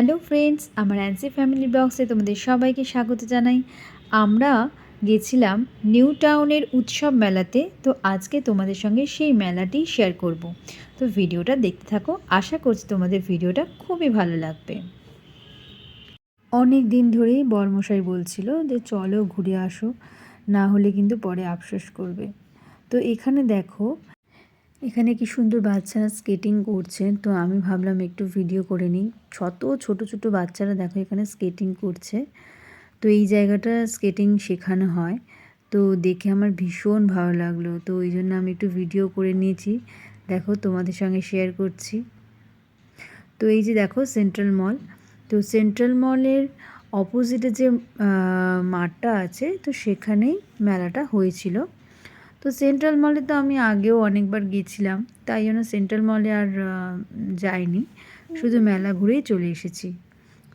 Hello friends, আমার অ্যান্সি family ব্লগসে তোমাদের সবাইকে স্বাগত জানাই। আমরা গেছিলাম নিউ টাউনের উৎসব মেলাতে, তো আজকে তোমাদের সঙ্গে সেই মেলাটি শেয়ার করব। তো ভিডিওটা দেখতে থাকো, আশা করছি তোমাদের ভিডিওটা খুবই ভালো লাগবে। অনেক দিন ধরেই বরমশাই বলছিল যে, চলো ঘুরে আসো, না হলে কিন্তু পরে আফসোস করবে। তো এখানে দেখো এখানে কি সুন্দর বাচ্চারা স্কেটিং করছে? তো আমি ভাবলাম একটু ভিডিও করে নিই। শত, ছোট ছোট বাচ্চারা দেখো এখানে স্কেটিং করছে। তো এই জায়গাটা স্কেটিং শেখানো হয়। তো দেখে আমার ভীষণ ভালো লাগল। তো ওই জন্য আমি একটু ভিডিও করে নিয়েছি। দেখো তোমাদের সঙ্গে শেয়ার করছি। তো এই যে দেখো সেন্ট্রাল মল তো সেন্ট্রাল মলের অপোজিটে যে মাঠটা আছে, তো সেখানেই মেলাটা হয়েছিল। তো সেন্ট্রাল মলে তো আমি আগেও অনেকবার গেছিলাম, তাই জন্য সেন্ট্রাল মলে আর যাইনি। শুধু মেলা ঘুরেই চলে এসেছি।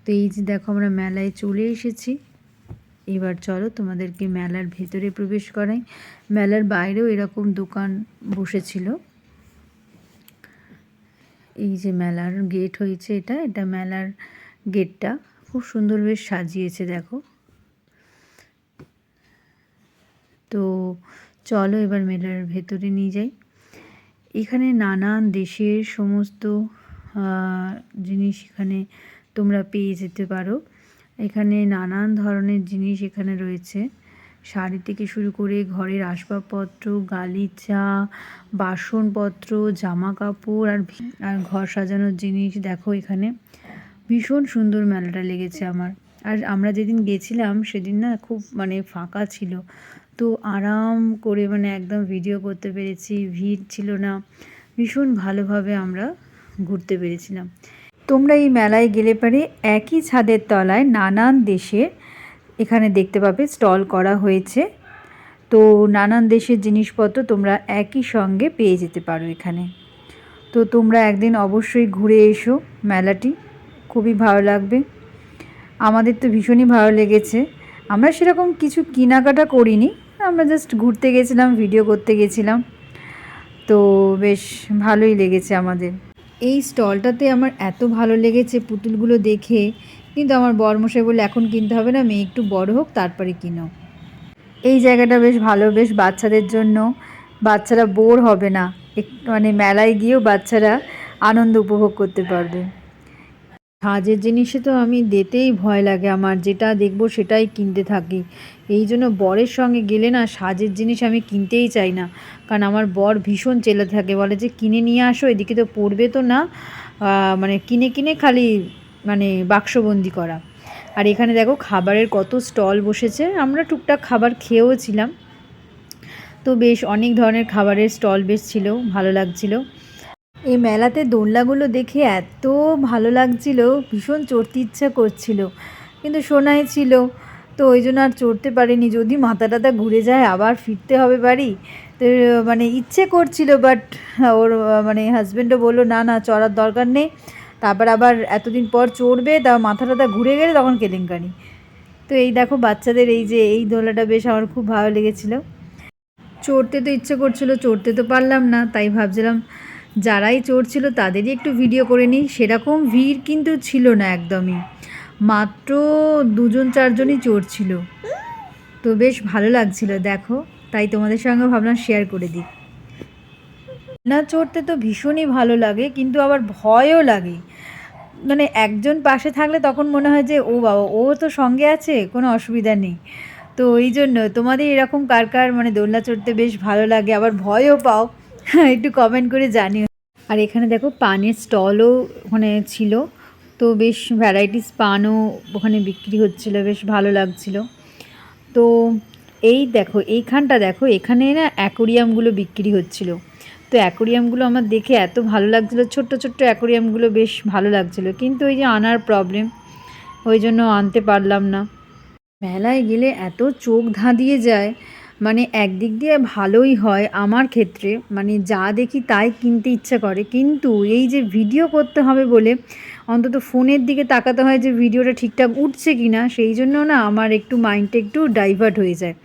তো এই যে দেখো আমরা মেলায় চলে এসেছি। এবার চলো তোমাদেরকে মেলার ভেতরে প্রবেশ করাই। মেলার বাইরেও এরকম দোকান বসেছিল। এই যে মেলার গেট হয়েছে এটা এটা মেলার গেটটা। খুব সুন্দর বেশ সাজিয়েছে, দেখো। তো চলো এবার মেলার ভেতরে নিয়ে যাই। এখানে নানান দেশের সমস্ত জিনিস এখানে তোমরা পেয়ে যেতে পারো। এখানে নানান ধরনের জিনিস এখানে রয়েছে। শাড়ি থেকে শুরু করে ঘরের আসবাবপত্র, গালিচা, বাসনপত্র জামা কাপড় আর আর ঘর সাজানোর জিনিস দেখো এখানে। ভীষণ সুন্দর মেলাটা লেগেছে আমার। আর আমরা যেদিন গেছিলাম সেদিন না খুব মানে ফাঁকা ছিল। তো আরাম করে মানে একদম ভিডিও করতে পেরেছি, ভিড় ছিল না। ভীষণ ভালোভাবে আমরা ঘুরতে পেরেছিলাম। তোমরা এই মেলায় গেলে পারে একই ছাদের তলায় নানান দেশের এখানে দেখতে পাবে স্টল করা হয়েছে। তো নানান দেশের জিনিসপত্র তোমরা একই সঙ্গে পেয়ে যেতে পারো এখানে। তো তোমরা একদিন অবশ্যই ঘুরে এসো মেলাটি। খুবই ভালো লাগবে। আমাদের তো ভীষণই ভালো লেগেছে। আমরা সেরকম কিছু কেনাকাটা করিনি, আমরা জাস্ট ঘুরতে গেছিলাম ভিডিও করতে গেছিলাম। তো বেশ ভালোই লেগেছে আমাদের। এই স্টলটাতে আমার এত ভালো লেগেছে পুতুলগুলো দেখে, কিন্তু আমার বরমশাই বলে এখন কিনতে হবে না, মেয়ে একটু বড় হোক, তারপরে কিনো। এই জায়গাটা বেশ ভালো, বেশ বাচ্চাদের জন্য। বাচ্চারা বোর হবে না। মানে মেলায় গিয়েও বাচ্চারা আনন্দ উপভোগ করতে পারবে। সাজের জিনিসে তো আমি যেতেই ভয় লাগে আমার, যেটা দেখব সেটাই কিনতে থাকি। এই জন্য বরের সঙ্গে গেলে না সাজের জিনিস আমি কিনতেই চাই না। কারণ আমার বর ভীষণ চেলে থাকে, বলে যে কিনে নিয়ে আসো, এদিকে তো পড়বে তো না মানে কিনে কিনে খালি মানে বাক্সবন্দি করা। আর এখানে দেখো খাবারের কত স্টল বসেছে, আমরা টুকটাক খাবার খেয়েও ছিলাম তো বেশ অনেক ধরনের খাবারের স্টল বেশ ছিল, ভালো লাগছিল। এই মেলাতে দোলনাগুলো দেখে এত ভালো লাগছিল, ভীষণ চড়তে ইচ্ছা করছিল। কিন্তু সোনাই ছিল, তো ওই জন্য আর চড়তে পারিনি। যদি মাথা টাথা ঘুরে যায়, আবার ফিরতে হবে বাড়ি। তো মানে ইচ্ছে করছিল বাট ওর মানে হাজব্যান্ডও বলল, না না, চড়ার দরকার নেই। তারপর আবার এতদিন পর চড়বে, তা মাথা টাথা ঘুরে গেলে তখন কেলেঙ্কারি। তো এই দেখো, বাচ্চাদের এই যে, এই দোলাটা বেশ আমার খুব ভালো লেগেছিলো। চড়তে তো ইচ্ছে করছিল, চড়তে তো পারলাম না, তাই ভাবছিলাম যারাই চড়ছিল তাদেরই একটু ভিডিও করে নিই। সেরকম ভিড় কিন্তু ছিল না একদমই। মাত্র দুজন, চারজনই চড়ছিল তো বেশ ভালো লাগছিল, দেখো। তাই তোমাদের সঙ্গে ভাবলাম শেয়ার করে দিই। না, চড়তে তো ভীষণই ভালো লাগে, কিন্তু আবার ভয়ও লাগে। মানে একজন পাশে থাকলে তখন মনে হয় যে, ও বাবা, ও তো সঙ্গে আছে, কোনো অসুবিধা নেই। তো এই জন্য তোমাদের এরকম কার কার মানে দোলনা চড়তে বেশ ভালো লাগে, আবার ভয়ও পাও। একটু কমেন্ট করে জানিও। আর এখানে দেখো পানের স্টলও ওখানে ছিল। তো বেশ ভ্যারাইটিস পানও ওখানে বিক্রি হচ্ছিল, বেশ ভালো লাগছিল। তো এই দেখো, এইখানটা দেখো, এখানে না অ্যাকোরিয়ামগুলো বিক্রি হচ্ছিল। তো অ্যাকোরিয়ামগুলো আমার দেখে এত ভালো লাগছিল, ছোট্ট ছোট্ট অ্যাকোরিয়ামগুলো বেশ ভালো লাগছিল। কিন্তু ওই যে আনার প্রবলেম ওই জন্য আনতে পারলাম না। মেলায় গেলে এত চোখ ধাঁধিয়ে যায় মানে একদিক দিয়ে ভালোই হয় আমার ক্ষেত্রে মানে যা দেখি তাই কিনতে ইচ্ছা করে। কিন্তু এই যে ভিডিও করতে হবে বলে অন্তত ফোনের দিকে তাকাতে হয় যে ভিডিওটা ঠিকঠাক উঠছে কি না সেই জন্য না আমার একটু মাইন্ডটা একটু ডাইভার্ট হয়ে যায়।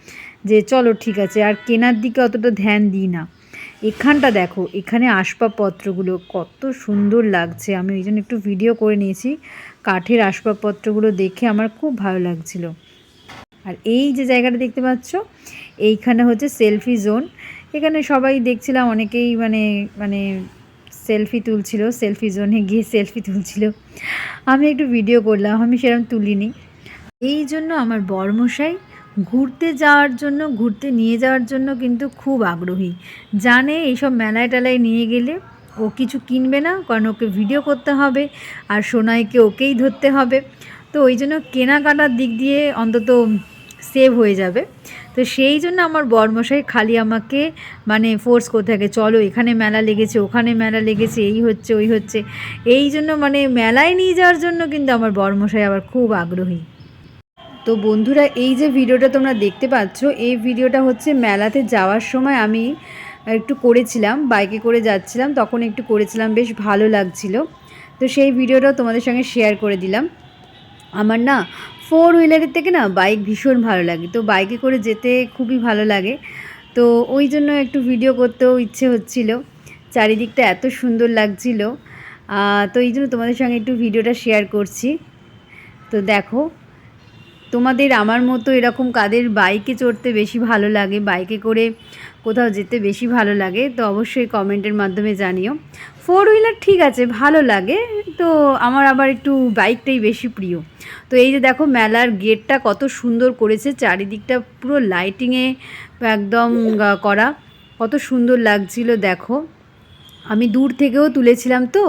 যে চলো ঠিক আছে, আর কেনার দিকে অতটা ধ্যান দিই না। এখানটা দেখো, এখানে আসবাবপত্রগুলো কত সুন্দর লাগছে। আমি ওই জন্য একটু ভিডিও করে নিয়েছি। কাঠের আসবাবপত্রগুলো দেখে আমার খুব ভালো লাগছিল। আর এই যে জায়গাটা দেখতে পাচ্ছ এইখানে হচ্ছে সেলফি জোন। এখানে সবাই দেখছিলাম, অনেকেই মানে মানে সেলফি তুলছিল, সেলফি জোনে গিয়ে সেলফি তুলছিল। আমি একটু ভিডিও করলাম, আমি সেরকম তুলিনি। এই জন্য আমার বরমশাই ঘুরতে যাওয়ার জন্য, ঘুরতে নিয়ে যাওয়ার জন্য কিন্তু খুব আগ্রহী। জানে এইসব মেলায় টেলায় নিয়ে গেলে ও কিছু কিনবে না, কারণ ওকে ভিডিও করতে হবে আর সোনাইকে ওকেই ধরতে হবে। তো ওই জন্য কেনাকাটার দিক দিয়ে অন্তত সেভ হয়ে যাবে। তো সেই জন্য আমার বরমশাই খালি আমাকে মানে ফোর্স করতে থাকে, চলো এখানে মেলা লেগেছে, ওখানে মেলা লেগেছে, এই হচ্ছে, ওই হচ্ছে। এই জন্য মানে মেলায় নিয়ে যাওয়ার জন্য কিন্তু আমার বরমশাই আবার খুব আগ্রহী। তো বন্ধুরা, এই যে ভিডিওটা তোমরা দেখতে পাচ্ছ, এই ভিডিওটা হচ্ছে মেলাতে যাওয়ার সময় আমি একটু করেছিলাম বাইকে করে যাচ্ছিলাম, তখন একটু করেছিলাম, বেশ ভালো লাগছিল। তো সেই ভিডিওটাও তোমাদের সঙ্গে শেয়ার করে দিলাম। আমার না ফোর হুইলারের থেকে না বাইক ভীষণ ভালো লাগে। তো বাইকে করে যেতে খুবই ভালো লাগে। তো ওই জন্য একটু ভিডিও করতেও ইচ্ছে হচ্ছিল। চারিদিকটা এত সুন্দর লাগছিল। তো এই জন্য তোমাদের সঙ্গে একটু ভিডিওটা শেয়ার করছি। তো দেখো তোমাদের আমার মতো এরকম কাদের বাইকে চড়তে বেশি ভালো লাগে, বাইকে করে কোথাও যেতে বেশি ভালো লাগে, তো অবশ্যই কমেন্টের মাধ্যমে জানিও। ফোর হুইলার ঠিক আছে, ভালো লাগে, তো আমার আবার একটু বাইকটাই বেশি প্রিয়। তো এই যে দেখো, মেলার গেটটা কত সুন্দর করেছে, চারিদিকটা পুরো লাইটিংয়ে একদম করা। কত সুন্দর লাগছিল, দেখো। আমি দূর থেকেও তুলেছিলাম তো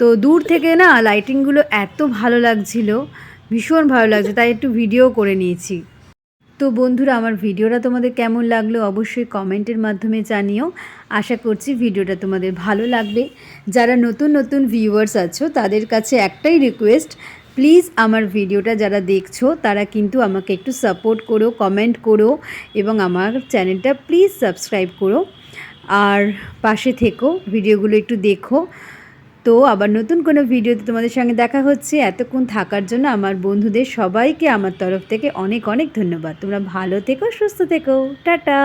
তো দূর থেকে না লাইটিংগুলো এত ভালো লাগছিল। ভীষণ ভালো লাগছে, তাই একটু ভিডিও করে নিয়েছি। তো বন্ধুরা, আমার ভিডিওটা তোমাদের কেমন লাগল অবশ্যই কমেন্টের মাধ্যমে জানিও। আশা করছি ভিডিওটা তোমাদের ভালো লাগবে। যারা নতুন নতুন ভিউয়ার্স আছো, তাদের কাছে একটাই রিকোয়েস্ট প্লিজ আমার ভিডিওটা যারা দেখছ, তারা কিন্তু আমাকে একটু সাপোর্ট করো কমেন্ট করো এবং আমার চ্যানেলটা প্লিজ সাবস্ক্রাইব করো। আর পাশে থেকো ভিডিওগুলো একটু দেখো। তো আবার নতুন কোনো ভিডিওতে তোমাদের সঙ্গে দেখা হচ্ছে। এতক্ষণ থাকার জন্য আমার বন্ধুদের সবাইকে আমার তরফ থেকে অনেক অনেক ধন্যবাদ। তোমরা ভালো থেকো, সুস্থ থেকো। টাটা।